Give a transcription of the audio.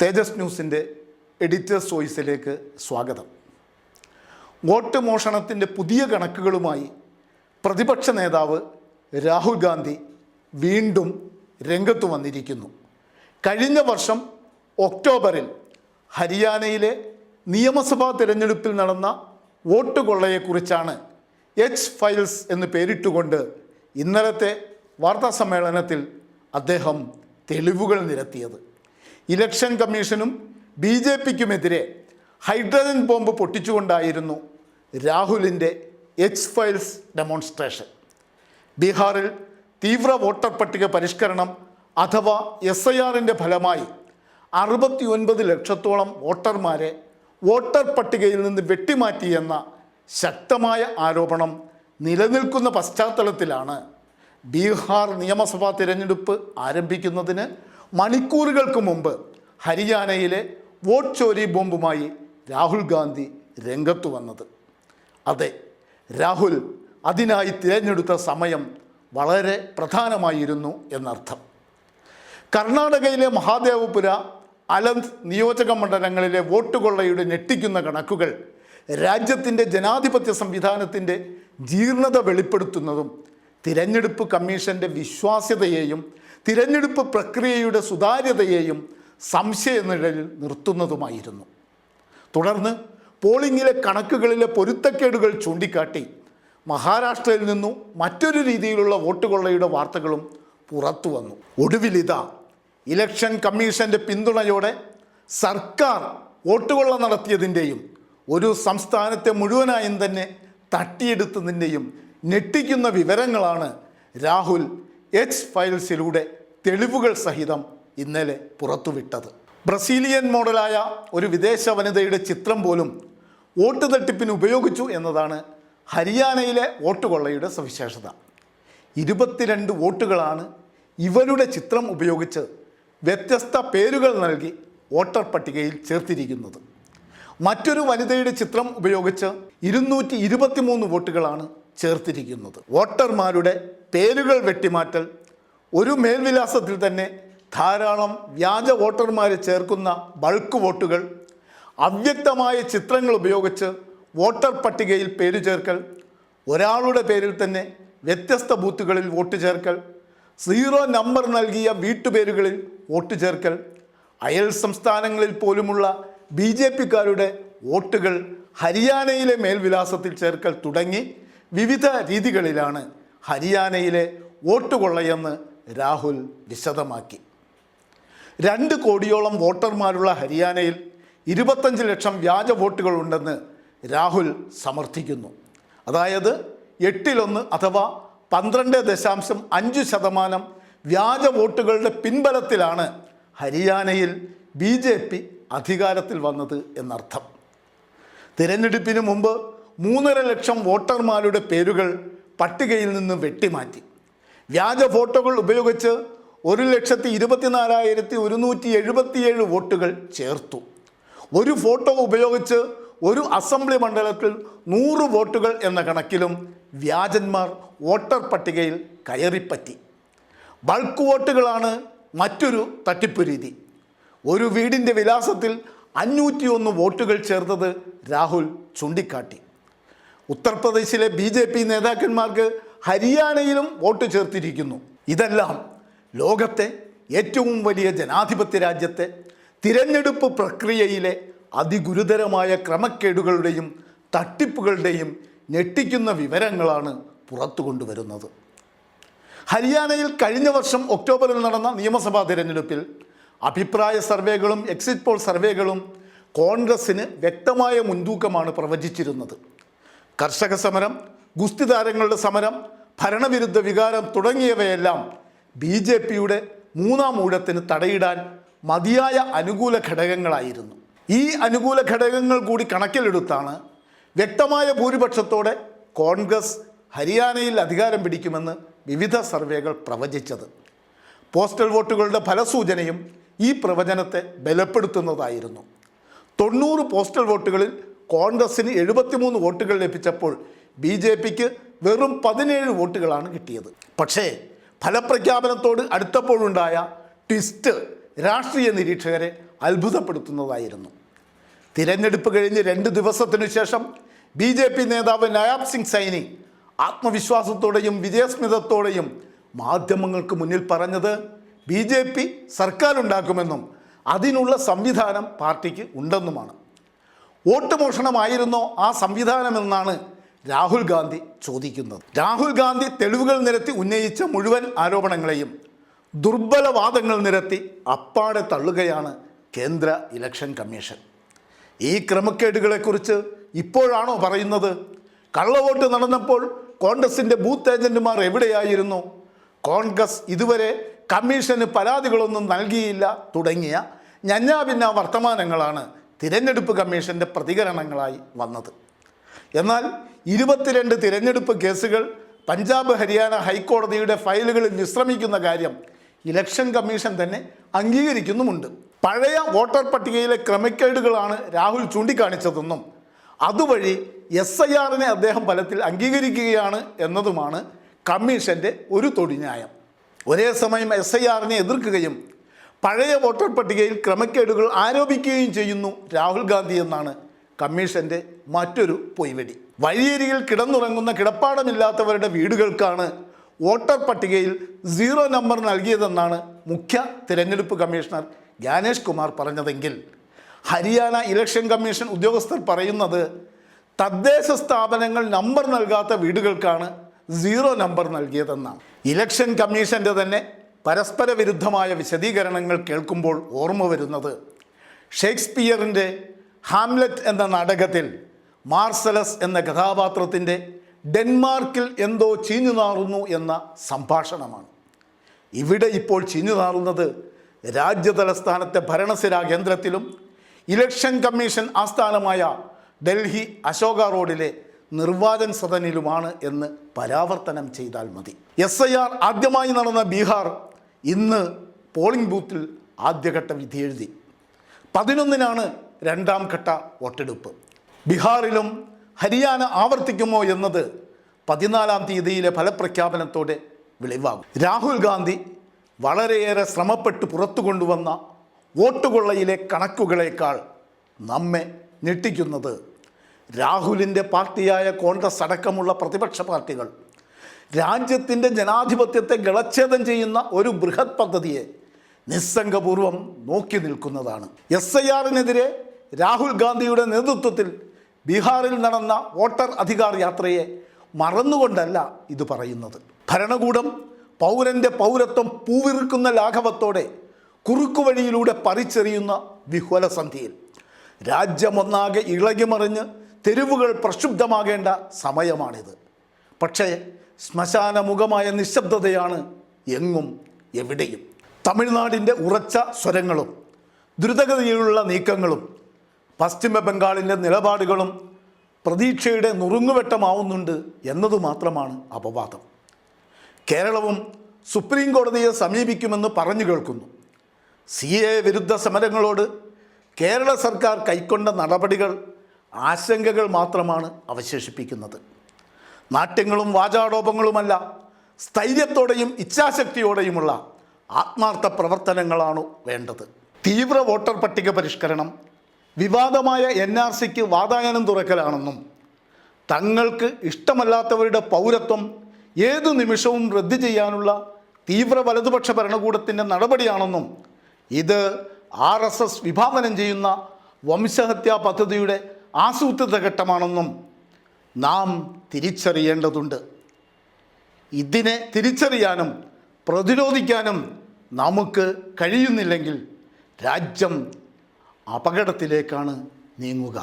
തേജസ് ന്യൂസിന്റെ എഡിറ്റേഴ്സ് ചോയ്സിലേക്ക് സ്വാഗതം. വോട്ട് മോഷണത്തിന്റെ പുതിയ കണക്കുകളുമായി പ്രതിപക്ഷ നേതാവ് രാഹുൽ ഗാന്ധി വീണ്ടും രംഗത്ത് വന്നിരിക്കുന്നു. കഴിഞ്ഞ വർഷം ഒക്ടോബറിൽ ഹരിയാനയിലെ നിയമസഭാ തിരഞ്ഞെടുപ്പിൽ നടന്ന വോട്ട് കൊള്ളയെക്കുറിച്ചാണ് എച്ച് ഫയൽസ് എന്ന് പേരിട്ടുകൊണ്ട് ഇന്നലത്തെ വാർത്താ സമ്മേളനത്തിൽ അദ്ദേഹം തെളിവുകൾ നിരത്തിയത്. ഇലക്ഷൻ കമ്മീഷനും ബി ജെ പിക്കുമെതിരെ ഹൈഡ്രജൻ ബോംബ് പൊട്ടിച്ചുകൊണ്ടായിരുന്നു രാഹുലിന്റെ എച്ച് ഫയൽസ് ഡെമോൺസ്ട്രേഷൻ. ബീഹാറിൽ തീവ്ര വോട്ടർ പട്ടിക പരിഷ്കരണം അഥവാ എസ് ഐ ആറിന്റെ ഫലമായി അറുപത്തി ഒൻപത് ലക്ഷത്തോളം വോട്ടർമാരെ വോട്ടർ പട്ടികയിൽ നിന്ന് വെട്ടിമാറ്റിയെന്ന ശക്തമായ ആരോപണം നിലനിൽക്കുന്ന പശ്ചാത്തലത്തിലാണ് ബീഹാർ നിയമസഭാ തിരഞ്ഞെടുപ്പ് ആരംഭിക്കുന്നതിന് മണിക്കൂറുകൾക്ക് മുമ്പ് ഹരിയാനയിലെ വോട്ട് ചോരി ബോംബുമായി രാഹുൽ ഗാന്ധി രംഗത്തു വന്നത്. അതെ രാഹുൽ അതിനായി തിരഞ്ഞെടുത്ത സമയം വളരെ പ്രധാനമായിരുന്നു എന്നർത്ഥം. കർണാടകയിലെ മഹാദേവപുര അലന്ത് നിയോജക മണ്ഡലങ്ങളിലെ വോട്ട് കൊള്ളയുടെ ഞെട്ടിക്കുന്ന കണക്കുകൾ രാജ്യത്തിന്റെ ജനാധിപത്യ സംവിധാനത്തിന്റെ ജീർണത വെളിപ്പെടുത്തുന്നതും തിരഞ്ഞെടുപ്പ് കമ്മീഷന്റെ വിശ്വാസ്യതയെയും തിരഞ്ഞെടുപ്പ് പ്രക്രിയയുടെ സുതാര്യതയെയും സംശയനിഴലിൽ നിർത്തുന്നതുമായിരുന്നു. തുടർന്ന് പോളിംഗിലെ കണക്കുകളിലെ പൊരുത്തക്കേടുകൾ ചൂണ്ടിക്കാട്ടി മഹാരാഷ്ട്രയിൽ നിന്നും മറ്റൊരു രീതിയിലുള്ള വോട്ട് കൊള്ളയുടെ വാർത്തകളും പുറത്തു വന്നു. ഒടുവിലിതാ ഇലക്ഷൻ കമ്മീഷന്റെ പിന്തുണയോടെ സർക്കാർ വോട്ടുകൊള്ള നടത്തിയതിന്റെയും ഒരു സംസ്ഥാനത്തെ മുഴുവനായും തന്നെ തട്ടിയെടുത്തതിന്റെയും ഞെട്ടിക്കുന്ന വിവരങ്ങളാണ് രാഹുൽ എച്ച് ഫയൽസിലൂടെ തെളിവുകൾ സഹിതം ഇന്നലെ പുറത്തുവിട്ടത്. ബ്രസീലിയൻ മോഡലായ ഒരു വിദേശ വനിതയുടെ ചിത്രം പോലും വോട്ട് തട്ടിപ്പിന് ഉപയോഗിച്ചു എന്നതാണ് ഹരിയാനയിലെ വോട്ട് കൊള്ളയുടെ സവിശേഷത. ഇരുപത്തിരണ്ട് വോട്ടുകളാണ് ഇവരുടെ ചിത്രം ഉപയോഗിച്ച് വ്യത്യസ്ത പേരുകൾ നൽകി വോട്ടർ പട്ടികയിൽ ചേർത്തിരിക്കുന്നത്. മറ്റൊരു വനിതയുടെ ചിത്രം ഉപയോഗിച്ച് ഇരുന്നൂറ്റി വോട്ടുകളാണ് ചേർത്തിരിക്കുന്നത്. വോട്ടർമാരുടെ പേരുകൾ വെട്ടിമാറ്റൽ ഒരു മേൽവിലാസത്തിൽ തന്നെ ധാരാളം വ്യാജ വോട്ടർമാരെ ചേർക്കുന്ന ബൾക്ക് വോട്ടുകൾ അവ്യക്തമായ ചിത്രങ്ങൾ ഉപയോഗിച്ച് വോട്ടർ പട്ടികയിൽ പേര് ചേർക്കൽ ഒരാളുടെ പേരിൽ തന്നെ വ്യത്യസ്ത ബൂത്തുകളിൽ വോട്ട് ചേർക്കൽ സീറോ നമ്പർ നൽകിയ വീട്ടുപേരുകളിൽ വോട്ട് ചേർക്കൽ അയൽ സംസ്ഥാനങ്ങളിൽ പോലുമുള്ള ബി ജെ പിക്കാരുടെ വോട്ടുകൾ ഹരിയാനയിലെ മേൽവിലാസത്തിൽ ചേർക്കൽ തുടങ്ങി വിവിധ രീതികളിലാണ് ഹരിയാനയിലെ വോട്ട് കൊള്ളയെന്ന് രാഹുൽ വിശദമാക്കി. രണ്ട് കോടിയോളം വോട്ടർമാരുള്ള ഹരിയാനയിൽ ഇരുപത്തഞ്ച് ലക്ഷം വ്യാജ വോട്ടുകളുണ്ടെന്ന് രാഹുൽ സമർത്ഥിക്കുന്നു. അതായത് എട്ടിലൊന്ന് അഥവാ പന്ത്രണ്ട് ദശാംശം അഞ്ച് ശതമാനം വ്യാജ വോട്ടുകളുടെ പിൻബലത്തിലാണ് ഹരിയാനയിൽ ബി ജെ പി അധികാരത്തിൽ വന്നത് എന്നർത്ഥം. തിരഞ്ഞെടുപ്പിന് മുമ്പ് മൂന്നര ലക്ഷം വോട്ടർമാരുടെ പേരുകൾ പട്ടികയിൽ നിന്ന് വെട്ടിമാറ്റി. വ്യാജ ഫോട്ടോകൾ ഉപയോഗിച്ച് ഒരു ലക്ഷത്തി ഇരുപത്തിനാലായിരത്തി ഒരുന്നൂറ്റി എഴുപത്തിയേഴ് വോട്ടുകൾ ചേർത്തു. ഒരു ഫോട്ടോ ഉപയോഗിച്ച് ഒരു അസംബ്ലി മണ്ഡലത്തിൽ നൂറ് വോട്ടുകൾ എന്ന കണക്കിലും വ്യാജന്മാർ വോട്ടർ പട്ടികയിൽ കയറിപ്പറ്റി. ബൾക്ക് വോട്ടുകളാണ് മറ്റൊരു തട്ടിപ്പ് രീതി. ഒരു വീടിന്റെ വിലാസത്തിൽ അഞ്ഞൂറ്റിയൊന്ന് വോട്ടുകൾ ചേർത്തത് രാഹുൽ ചൂണ്ടിക്കാട്ടി. ഉത്തർപ്രദേശിലെ ബി ജെ പി നേതാക്കന്മാർക്ക് ഹരിയാനയിലും വോട്ട് ചേർത്തിരിക്കുന്നു. ഇതെല്ലാം ലോകത്തെ ഏറ്റവും വലിയ ജനാധിപത്യ രാജ്യത്തെ തിരഞ്ഞെടുപ്പ് പ്രക്രിയയിലെ അതിഗുരുതരമായ ക്രമക്കേടുകളുടെയും തട്ടിപ്പുകളുടെയും ഞെട്ടിക്കുന്ന വിവരങ്ങളാണ് പുറത്തു കൊണ്ടുവരുന്നത്. ഹരിയാനയിൽ കഴിഞ്ഞ വർഷം ഒക്ടോബറിൽ നടന്ന നിയമസഭാ തിരഞ്ഞെടുപ്പിൽ അഭിപ്രായ സർവേകളും എക്സിറ്റ് പോൾ സർവേകളും കോൺഗ്രസിന് വ്യക്തമായ മുൻതൂക്കമാണ് പ്രവചിച്ചിരുന്നത്. കർഷക സമരം ഗുസ്തി താരങ്ങളുടെ സമരം ഭരണവിരുദ്ധ വികാരം തുടങ്ങിയവയെല്ലാം ബി ജെ പിയുടെ മൂന്നാം ഊഴത്തിന് തടയിടാൻ മതിയായ അനുകൂല ഘടകങ്ങളായിരുന്നു. ഈ അനുകൂല ഘടകങ്ങൾ കൂടി കണക്കിലെടുത്താണ് വ്യക്തമായ ഭൂരിപക്ഷത്തോടെ കോൺഗ്രസ് ഹരിയാനയിൽ അധികാരം പിടിക്കുമെന്ന് വിവിധ സർവേകൾ പ്രവചിച്ചത്. പോസ്റ്റൽ വോട്ടുകളുടെ ഫലസൂചനയും ഈ പ്രവചനത്തെ ബലപ്പെടുത്തുന്നതായിരുന്നു. തൊണ്ണൂറ് പോസ്റ്റൽ വോട്ടുകളിൽ കോൺഗ്രസിന് എഴുപത്തിമൂന്ന് വോട്ടുകൾ ലഭിച്ചപ്പോൾ ബി ജെ പിക്ക് വെറും പതിനേഴ് വോട്ടുകളാണ് കിട്ടിയത്. പക്ഷേ ഫലപ്രഖ്യാപനത്തോട് അടുത്തപ്പോഴുണ്ടായ ട്വിസ്റ്റ് രാഷ്ട്രീയ നിരീക്ഷകരെ അത്ഭുതപ്പെടുത്തുന്നതായിരുന്നു. തിരഞ്ഞെടുപ്പ് കഴിഞ്ഞ് രണ്ട് ദിവസത്തിനു ശേഷം ബി ജെ പി നേതാവ് നയാബ് സിംഗ് സൈനി ആത്മവിശ്വാസത്തോടെയും വിജയസ്മിതത്തോടെയും മാധ്യമങ്ങൾക്ക് മുന്നിൽ പറഞ്ഞത് ബി ജെ പി സർക്കാരുണ്ടാക്കുമെന്നും അതിനുള്ള സംവിധാനം പാർട്ടിക്ക് ഉണ്ടെന്നുമാണ്. വോട്ട് മോഷണമായിരുന്നോ ആ സംവിധാനമെന്നാണ് രാഹുൽ ഗാന്ധി ചോദിക്കുന്നത്. രാഹുൽ ഗാന്ധി തെളിവുകൾ നിരത്തി ഉന്നയിച്ച മുഴുവൻ ആരോപണങ്ങളെയും ദുർബലവാദങ്ങൾ നിരത്തി അപ്പാടെ തള്ളുകയാണ് കേന്ദ്ര ഇലക്ഷൻ കമ്മീഷൻ. ഈ ക്രമക്കേടുകളെക്കുറിച്ച് ഇപ്പോഴാണോ പറയുന്നത്? കള്ളവോട്ട് നടന്നപ്പോൾ കോൺഗ്രസിന്റെ ബൂത്ത് ഏജന്റുമാർ എവിടെയായിരുന്നു? കോൺഗ്രസ് ഇതുവരെ കമ്മീഷന് പരാതികളൊന്നും നൽകിയില്ല തുടങ്ങിയ ഞഞ്ഞാപിന്ന വർത്തമാനങ്ങളാണ് തിരഞ്ഞെടുപ്പ് കമ്മീഷന്റെ പ്രതികരണങ്ങളായി വന്നത്. എന്നാൽ ഇരുപത്തിരണ്ട് തിരഞ്ഞെടുപ്പ് കേസുകൾ പഞ്ചാബ് ഹരിയാന ഹൈക്കോടതിയുടെ ഫയലുകളിൽ വിശ്രമിക്കുന്ന കാര്യം ഇലക്ഷൻ കമ്മീഷൻ തന്നെ അംഗീകരിക്കുന്നുമുണ്ട്. പഴയ വോട്ടർ പട്ടികയിലെ ക്രമക്കേടുകളാണ് രാഹുൽ ചൂണ്ടിക്കാണിച്ചതെന്നും അതുവഴി എസ് ഐ ആറിനെ അദ്ദേഹം ഫലത്തിൽ അംഗീകരിക്കുകയാണ് എന്നതുമാണ് കമ്മീഷന്റെ ഒരു തൊടിന്യായം. ഒരേ സമയം എസ് ഐ ആറിനെ എതിർക്കുകയും പഴയ വോട്ടർ പട്ടികയിൽ ക്രമക്കേടുകൾ ആരോപിക്കുകയും ചെയ്യുന്നു രാഹുൽ ഗാന്ധി എന്നാണ് കമ്മീഷന്റെ മറ്റൊരു പൊയ്വെടി. വഴിയരികിൽ കിടന്നുറങ്ങുന്ന കിടപ്പാടമില്ലാത്തവരുടെ വീടുകൾക്കാണ് വോട്ടർ പട്ടികയിൽ സീറോ നമ്പർ നൽകിയതെന്നാണ് മുഖ്യ തിരഞ്ഞെടുപ്പ് കമ്മീഷണർ ജ്ഞാനേഷ് കുമാർ പറഞ്ഞതെങ്കിൽ. ഹരിയാന ഇലക്ഷൻ കമ്മീഷൻ ഉദ്യോഗസ്ഥർ പറയുന്നത് തദ്ദേശ സ്ഥാപനങ്ങൾ നമ്പർ നൽകാത്ത വീടുകൾക്കാണ് സീറോ നമ്പർ നൽകിയതെന്നാണ്. ഇലക്ഷൻ കമ്മീഷന്റെ തന്നെ പരസ്പര വിരുദ്ധമായ വിശദീകരണങ്ങൾ കേൾക്കുമ്പോൾ ഓർമ്മ വരുന്നത്. ഷേക്സ്പിയറിന്റെ ഹാംലെറ്റ് എന്ന നാടകത്തിൽ മാർസലസ് എന്ന കഥാപാത്രത്തിന്റെ ഡെൻമാർക്കിൽ എന്തോ ചീഞ്ഞു നാറുന്നു എന്ന സംഭാഷണമാണ്. ഇവിടെ ഇപ്പോൾ ചീഞ്ഞു നാറുന്നത് രാജ്യതലസ്ഥാനത്തെ ഭരണസിരാ കേന്ദ്രത്തിലും ഇലക്ഷൻ കമ്മീഷൻ ആസ്ഥാനമായ ഡൽഹി അശോക റോഡിലെ നിർവാചൻ സദനിലുമാണ് എന്ന് പരാവർത്തനം ചെയ്താൽ മതി. എസ് ഐ ആർ ആദ്യമായി നടന്ന ബീഹാർ ഇന്ന് പോളിംഗ് ബൂത്തിൽ ആദ്യഘട്ട വിധി എഴുതി. പതിനൊന്നിനാണ് രണ്ടാം ഘട്ട വോട്ടെടുപ്പ്. ബീഹാറിലും ഹരിയാന ആവർത്തിക്കുമോ എന്നത് പതിനാലാം തീയതിയിലെ ഫലപ്രഖ്യാപനത്തോടെ വെളിവാകും. രാഹുൽ ഗാന്ധി വളരെയേറെ ശ്രമപ്പെട്ട് പുറത്തു കൊണ്ടുവന്ന വോട്ടുകൊള്ളയിലെ കണക്കുകളേക്കാൾ നമ്മെ ഞെട്ടിക്കുന്നത് രാഹുലിന്റെ പാർട്ടിയായ കോൺഗ്രസ് അടക്കമുള്ള പ്രതിപക്ഷ പാർട്ടികൾ രാജ്യത്തിന്റെ ജനാധിപത്യത്തെ ഗളച്ഛേദം ചെയ്യുന്ന ഒരു ബൃഹത് പദ്ധതിയെ നിസ്സംഗപൂർവം നോക്കി നിൽക്കുന്നതാണ്. എസ് ഐ ആറിനെതിരെ രാഹുൽ ഗാന്ധിയുടെ നേതൃത്വത്തിൽ ബീഹാറിൽ നടന്ന വോട്ടർ അധികാർ യാത്രയെ മറന്നുകൊണ്ടല്ല ഇത് പറയുന്നത്. ഭരണകൂടം പൗരന്റെ പൗരത്വം പൂവിറുക്കുന്ന ലാഘവത്തോടെ കുറുക്കുവഴിയിലൂടെ പറിച്ചെറിയുന്ന വിഹ്വലസന്ധിയിൽ രാജ്യമൊന്നാകെ ഇളകിമറിഞ്ഞ് തെരുവുകൾ പ്രക്ഷുബ്ധമാകേണ്ട സമയമാണിത്. പക്ഷേ ശ്മശാനമുഖമായ നിശബ്ദതയാണ് എങ്ങും എവിടെയും. തമിഴ്നാടിന്റെ ഉറച്ച സ്വരങ്ങളും ദ്രുതഗതിയിലുള്ള നീക്കങ്ങളും പശ്ചിമ ബംഗാളിന്റെ നിലപാടുകളും പ്രതീക്ഷയുടെ നുറുങ്ങുവെട്ടമാവുന്നുണ്ട് എന്നതു മാത്രമാണ് അപവാദം. കേരളവും സുപ്രീം കോടതിയെ സമീപിക്കുമെന്ന് പറഞ്ഞു കേൾക്കുന്നു. സി എ വിരുദ്ധ സമരങ്ങളോട് കേരള സർക്കാർ കൈക്കൊണ്ട നടപടികൾ ആശങ്കകൾ മാത്രമാണ് അവശേഷിപ്പിക്കുന്നത്. നാട്യങ്ങളും വാചാടോപങ്ങളുമല്ല സ്ഥൈര്യത്തോടെയും ഇച്ഛാശക്തിയോടെയുമുള്ള ആത്മാർത്ഥ പ്രവർത്തനങ്ങളാണ് വേണ്ടത്. തീവ്ര വോട്ടർ പട്ടിക പരിഷ്കരണം വിവാദമായ എൻ ആർ സിക്ക് വാതായനം തുറക്കലാണെന്നും തങ്ങൾക്ക് ഇഷ്ടമല്ലാത്തവരുടെ പൗരത്വം ഏതു നിമിഷവും റദ്ദു ചെയ്യാനുള്ള തീവ്ര വലതുപക്ഷ ഭരണകൂടത്തിന്റെ നടപടിയാണെന്നും ഇത് ആർ എസ് എസ് വിഭാവനം ചെയ്യുന്ന വംശഹത്യാ പദ്ധതിയുടെ ആസൂത്രിത ഘട്ടമാണെന്നും നാം തിരിച്ചറിയേണ്ടതുണ്ട്. ഇതിനെ തിരിച്ചറിയാനും പ്രതിരോധിക്കാനും നമുക്ക് കഴിയുന്നില്ലെങ്കിൽ രാജ്യം അപകടത്തിലേക്കാണ് നീങ്ങുക.